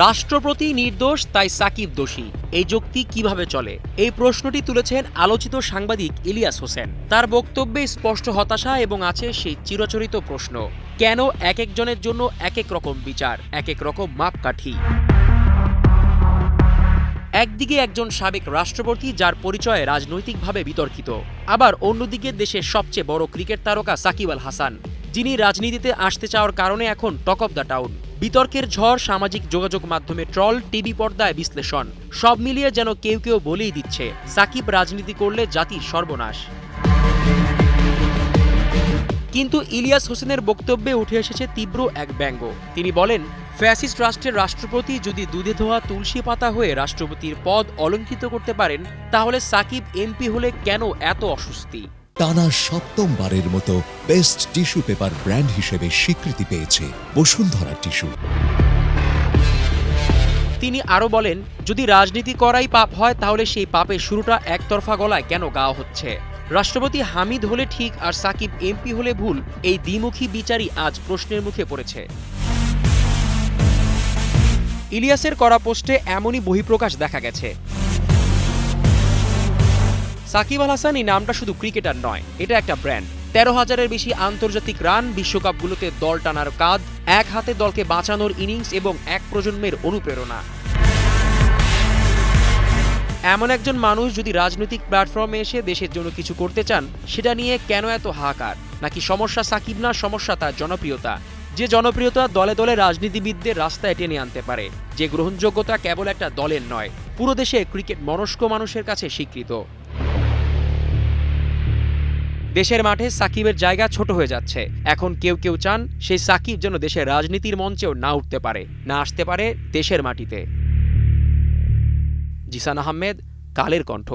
রাষ্ট্রপতি নির্দোষ, তাই সাকিব দোষী। এই যুক্তি কীভাবে চলে? এই প্রশ্নটি তুলেছেন আলোচিত সাংবাদিক ইলিয়াস হোসেন। তার বক্তব্যে স্পষ্ট হতাশা এবং আছে সেই চিরচরিত প্রশ্ন, কেন এক একজনের জন্য এক এক রকম বিচার, এক এক রকম মাপকাঠি? একদিকে একজন সাবেক রাষ্ট্রপতি যার পরিচয় রাজনৈতিকভাবে বিতর্কিত, আবার অন্যদিকে দেশের সবচেয়ে বড় ক্রিকেট তারকা সাকিব আল হাসান, যিনি রাজনীতিতে আসতে চাওয়ার কারণে এখন টক অব দ্য টাউন। বিতর্কের ঝড় সামাজিক যোগাযোগ মাধ্যমে ট্রল, টিভি পর্দায় বিশ্লেষণ, সব মিলিয়ে যেন কেউ কেউ বলেই দিচ্ছে, সাকিব রাজনীতি করলে জাতির সর্বনাশ। কিন্তু ইলিয়াস হোসেনের বক্তব্যে উঠে এসেছে তীব্র এক ব্যঙ্গ। তিনি বলেন, ফ্যাসিস্ট রাষ্ট্রের রাষ্ট্রপতি যদি দুধে ধোয়া তুলসী পাতা হয়ে রাষ্ট্রপতির পদ অলঙ্কিত করতে পারেন, তাহলে সাকিব এমপি হলে কেন এত অস্বস্তি? টানা সপ্তমবারের মতো বেস্ট টিস্যু পেপার ব্র্যান্ড হিসেবে স্বীকৃতি পেয়েছে বসুন্ধরা টিস্যু তিনি আরও বলেন, যদি রাজনীতি করাই পাপ হয়, তাহলে সেই পাপের শুরুটা একতরফা গলায় কেন গাওয়া হচ্ছে? রাষ্ট্রপতি হামিদ হলে ঠিক আর সাকিব এমপি হলে ভুল, এই দ্বিমুখী বিচারই আজ প্রশ্নের মুখে পড়েছে। ইলিয়াসের করা পোস্টে এমনই বহিঃপ্রকাশ দেখা গেছে। সাকিব আল হাসান এই নামটা শুধু ক্রিকেটার নয়, এটা একটা ব্র্যান্ড তেরো হাজারের বেশি আন্তর্জাতিক রান বিশ্বকাপগুলোতে দল টানার কাজ এক হাতে দলকে বাঁচানোর ইনিংস এবং এক প্রজন্মের অনুপ্রেরণা। এমন একজন মানুষ যদি রাজনৈতিক প্ল্যাটফর্মে এসে দেশের জন্য কিছু করতে চান, সেটা নিয়ে কেন এত হাহাকার? নাকি সমস্যা সাকিব না, সমস্যা তার জনপ্রিয়তা? যে জনপ্রিয়তা দলে দলে রাজনীতিবিদদের রাস্তায় টেনে আনতে পারে, যে গ্রহণযোগ্যতা কেবল একটা দলের নয়, পুরো দেশে ক্রিকেট মনস্ক মানুষের কাছে স্বীকৃত। দেশের মাঠে সাকিবের জায়গা ছোট হয়ে যাচ্ছে। এখন কেউ কেউ চান সেই সাকিব যেন দেশের রাজনীতির মঞ্চেও না উঠতে পারে, না আসতে পারে দেশের মাটিতে। জিসান আহমেদ, কালের কণ্ঠ।